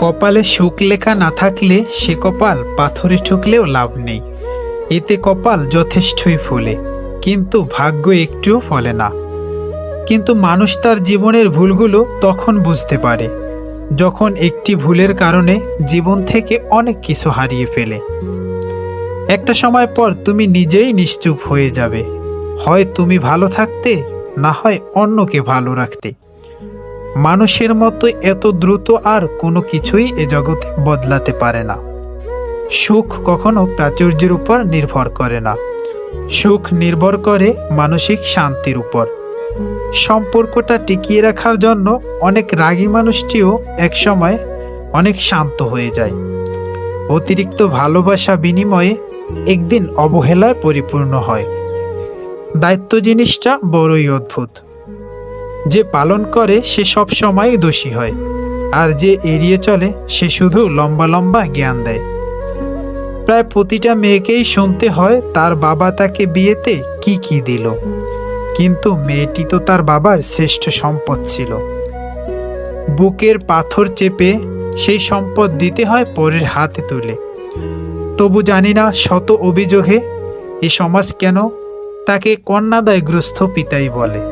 কপালে সুখ লেখা না থাকলে সে কপাল পাথরে ঠুকলেও লাভ নেই। এতে কপাল যথেষ্টই ফুলে, কিন্তু ভাগ্য একটুও ফলে না। কিন্তু মানুষ তার জীবনের ভুলগুলো তখন বুঝতে পারে, যখন একটি ভুলের কারণে জীবন থেকে অনেক কিছু হারিয়ে ফেলে। একটা সময় পর তুমি নিজেই নিশ্চুপ হয়ে যাবে, হয় তুমি ভালো থাকতে, না হয় অন্যকে ভালো রাখতে। মানুষের মতো এত দ্রুত আর কোনো কিছুই এ জগতে বদলাতে পারে না। সুখ কখনো প্রাচুর্যের উপর নির্ভর করে না। সুখ নির্ভর করে মানসিক শান্তির উপর। সম্পর্কটা টিকিয়ে রাখার জন্য অনেক রাগী মানুষটিও একসময় অনেক শান্ত হয়ে যায়। অতিরিক্ত ভালোবাসা বিনিময়ে একদিন অবহেলায় পরিপূর্ণ হয়। দায়িত্ব জিনিসটা বড়ই অদ্ভুত। যে পালন করে সে সব সময় দোষী হয়, আর যে এড়িয়ে চলে সে শুধু লম্বা লম্বা জ্ঞান দেয়। প্রায় প্রতিটা মেয়েকেই শুনতে হয় তার বাবা তাকে বিয়েতে কি কি দিল। কিন্তু মেয়েটি তো তার বাবার শ্রেষ্ঠ সম্পদ ছিল। বুকের পাথর চেপে সেই সম্পদ দিতে হয় পরের হাতে তুলে। তবু জানি না শত অভিযোগে এ সমাজ কেন তাকে কন্যাদায়গ্রস্ত পিতাই বলে।